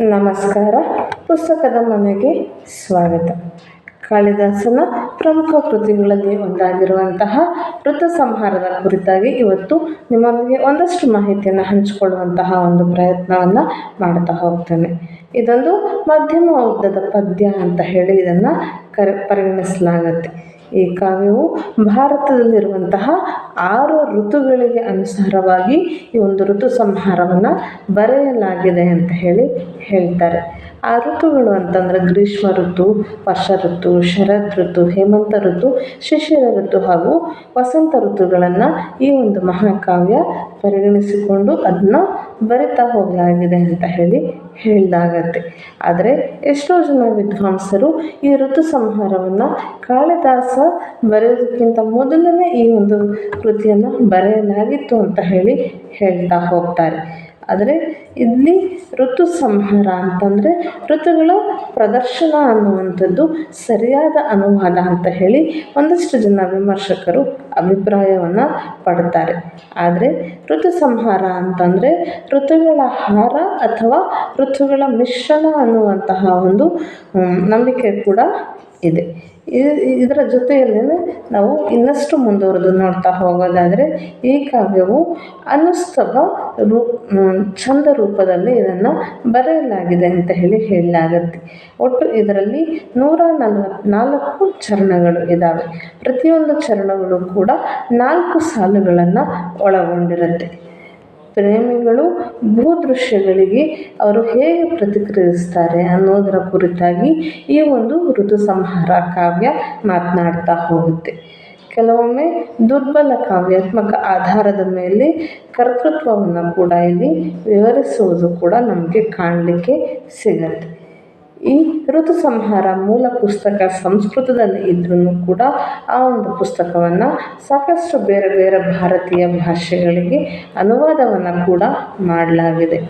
ನಮಸ್ಕಾರ. ಪುಸ್ತಕದ ಮನೆಗೆ ಸ್ವಾಗತ. ಕಾಳಿದಾಸನ ಪ್ರಮುಖ ಕೃತಿಗಳಲ್ಲಿ ಒಂದಾಗಿರುವಂತಹ ಋತು ಸಂಹಾರದ ಕುರಿತಾಗಿ ಇವತ್ತು ನಿಮ್ಮೊಂದಿಗೆ ಒಂದಷ್ಟು ಮಾಹಿತಿಯನ್ನು ಹಂಚಿಕೊಳ್ಳುವಂತಹ ಒಂದು ಪ್ರಯತ್ನವನ್ನು ಮಾಡ್ತಾ ಹೋಗ್ತೇನೆ. ಇದೊಂದು ಮಧ್ಯಮ ಉದ್ದದ ಪದ್ಯ ಅಂತ ಹೇಳಿ ಇದನ್ನು ಕರೆ ಪರಿಗಣಿಸಲಾಗತ್ತೆ ಈ ಕಾವ್ಯವು ಭಾರತದಲ್ಲಿರುವಂತಹ ಆರು ಋತುಗಳಿಗೆ ಅನುಸಾರವಾಗಿ ಈ ಒಂದು ಋತು ಸಂಹಾರವನ್ನು ಬರೆಯಲಾಗಿದೆ ಅಂತ ಹೇಳಿ ಹೇಳ್ತಾರೆ. ಆ ಋತುಗಳು ಅಂತಂದ್ರೆ ಗ್ರೀಷ್ಮ ಋತು, ವರ್ಷ ಋತು, ಶರತ್ ಋತು, ಹೇಮಂತ ಋತು, ಶಿಶಿರ ಋತು ಹಾಗೂ ವಸಂತ ಋತುಗಳನ್ನು ಈ ಒಂದು ಮಹಾಕಾವ್ಯ ಪರಿಗಣಿಸಿಕೊಂಡು ಅದನ್ನ ಬರಿತಾ ಹೋಗಲಾಗಿದೆ ಅಂತ ಹೇಳಿ ಹೇಳಲಾಗತ್ತೆ ಆದರೆ ಎಷ್ಟೋ ಜನ ವಿದ್ವಾಂಸರು ಈ ಋತು ಸಂಹಾರವನ್ನು ಕಾಳಿದಾಸ ಬರೆಯೋದಕ್ಕಿಂತ ಮೊದಲನೇ ಈ ಒಂದು ಕೃತಿಯನ್ನು ಬರೆಯಲಾಗಿತ್ತು ಅಂತ ಹೇಳಿ ಹೇಳ್ತಾ ಹೋಗ್ತಾರೆ. ಆದರೆ ಇಲ್ಲಿ ಋತು ಸಂಹಾರ ಅಂತಂದರೆ ಋತುಗಳ ಪ್ರದರ್ಶನ ಅನ್ನುವಂಥದ್ದು ಸರಿಯಾದ ಅನುವಾದ ಅಂತ ಹೇಳಿ ಒಂದಷ್ಟು ಜನ ವಿಮರ್ಶಕರು ಅಭಿಪ್ರಾಯವನ್ನು ಪಡ್ತಾರೆ. ಆದರೆ ಋತು ಸಂಹಾರ ಅಂತಂದರೆ ಋತುಗಳ ಹಾರ ಅಥವಾ ಋತುಗಳ ಮಿಶ್ರಣ ಅನ್ನುವಂತಹ ಒಂದು ನಂಬಿಕೆ ಕೂಡ ಇದೆ. ಇದರ ಜೊತೆಯಲ್ಲೇ ನಾವು ಇನ್ನಷ್ಟು ಮುಂದುವರೆದು ನೋಡ್ತಾ ಹೋಗೋದಾದರೆ ಈ ಕಾವ್ಯವು ಅನುಸ್ತವ ರೂ ಛಂದ ರೂಪದಲ್ಲಿ ಇದನ್ನು ಬರೆಯಲಾಗಿದೆ ಅಂತ ಹೇಳಿ ಹೇಳಲಾಗತ್ತೆ. ಒಟ್ಟು ಇದರಲ್ಲಿ ನೂರ ನಾಲ್ಕು ಚರಣಗಳು ಇದ್ದಾವೆ ಪ್ರತಿಯೊಂದು ಚರಣಗಳು ಕೂಡ ನಾಲ್ಕು ಸಾಲುಗಳನ್ನು ಒಳಗೊಂಡಿರುತ್ತೆ. ಪ್ರೇಮಿಗಳು ಭೂದೃಶ್ಯಗಳಿಗೆ ಅವರು ಹೇಗೆ ಪ್ರತಿಕ್ರಿಯಿಸ್ತಾರೆ ಅನ್ನೋದರ ಕುರಿತಾಗಿ ಈ ಒಂದು ಋತು ಸಂಹಾರ ಕಾವ್ಯ ಮಾತನಾಡ್ತಾ ಹೋಗುತ್ತೆ. ಕೆಲವೊಮ್ಮೆ ದುರ್ಬಲ ಕಾವ್ಯಾತ್ಮಕ ಆಧಾರದ ಮೇಲೆ ಕರ್ತೃತ್ವವನ್ನು ಕೂಡ ಇಲ್ಲಿ ವಿವರಿಸುವುದು ಕೂಡ ನಮಗೆ ಕಾಣಲಿಕ್ಕೆ ಸಿಗತ್ತೆ. ಈ ಋತು ಸಂಹಾರ ಮೂಲ ಪುಸ್ತಕ ಸಂಸ್ಕೃತದಲ್ಲಿ ಇದ್ರೂ ಕೂಡ ಆ ಒಂದು ಪುಸ್ತಕವನ್ನು ಸಾಕಷ್ಟು ಬೇರೆ ಬೇರೆ ಭಾರತೀಯ ಭಾಷೆಗಳಿಗೆ ಅನುವಾದವನ್ನು ಕೂಡ ಮಾಡಲಾಗಿದೆ.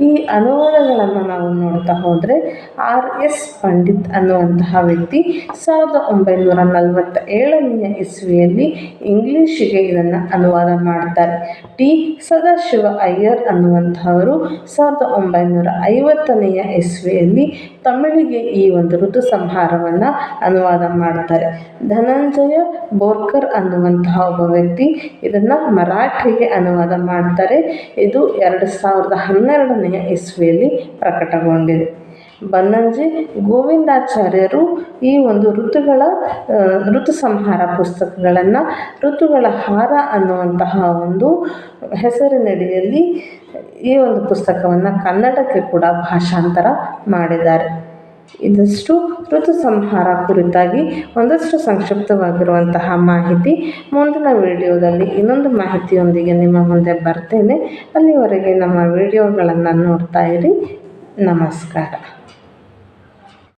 ಈ ಅನುವಾದಗಳನ್ನು ನಾವು ನೋಡ್ತಾ ಹೋದರೆ ಆರ್ ಎಸ್ ಪಂಡಿತ್ ಅನ್ನುವಂತಹ ವ್ಯಕ್ತಿ ಸಾವಿರದ ಒಂಬೈನೂರ ನಲವತ್ತ ಏಳನೆಯ ಇಸ್ವಿಯಲ್ಲಿ ಇಂಗ್ಲೀಷಿಗೆ ಇದನ್ನು ಅನುವಾದ ಮಾಡ್ತಾರೆ. ಟಿ ಸದಾಶಿವ ಅಯ್ಯರ್ ಅನ್ನುವಂಥವರು ಸಾವಿರದ ಒಂಬೈನೂರ ಐವತ್ತನೆಯ ಇಸ್ವಿಯಲ್ಲಿ ತಮಿಳಿಗೆ ಈ ಒಂದು ಋತು ಸಂಹಾರವನ್ನು ಅನುವಾದ ಮಾಡ್ತಾರೆ. ಧನಂಜಯ ಬೋರ್ಕರ್ ಅನ್ನುವಂತಹ ಒಬ್ಬ ವ್ಯಕ್ತಿ ಇದನ್ನು ಮರಾಠಿಗೆ ಅನುವಾದ ಮಾಡ್ತಾರೆ. ಇದು ಎರಡು ಸಾವಿರದ ಹನ್ನೆರಡನೆಯ ಇಸ್ವಿಯಲ್ಲಿ ಪ್ರಕಟಗೊಂಡಿದೆ. ಬನ್ನಂಜಿ ಗೋವಿಂದಾಚಾರ್ಯರು ಈ ಒಂದು ಋತುಗಳ ಋತು ಸಂಹಾರ ಪುಸ್ತಕಗಳನ್ನು, ಋತುಗಳ ಹಾರ ಅನ್ನುವಂತಹ ಒಂದು ಹೆಸರಿನಡಿಯಲ್ಲಿ ಈ ಒಂದು ಪುಸ್ತಕವನ್ನು ಕನ್ನಡಕ್ಕೆ ಕೂಡ ಭಾಷಾಂತರ ಮಾಡಿದ್ದಾರೆ. ಇದಷ್ಟು ಋತು ಸಂಹಾರ ಕುರಿತಾಗಿ ಒಂದಷ್ಟು ಸಂಕ್ಷಿಪ್ತವಾಗಿರುವಂತಹ ಮಾಹಿತಿ. ಮುಂದಿನ ವಿಡಿಯೋದಲ್ಲಿ ಇನ್ನೊಂದು ಮಾಹಿತಿಯೊಂದಿಗೆ ನಿಮ್ಮ ಮುಂದೆ ಬರ್ತೇನೆ. ಅಲ್ಲಿವರೆಗೆ ನಮ್ಮ ವಿಡಿಯೋಗಳನ್ನು ನೋಡ್ತಾ ಇರಿ. नमस्कार।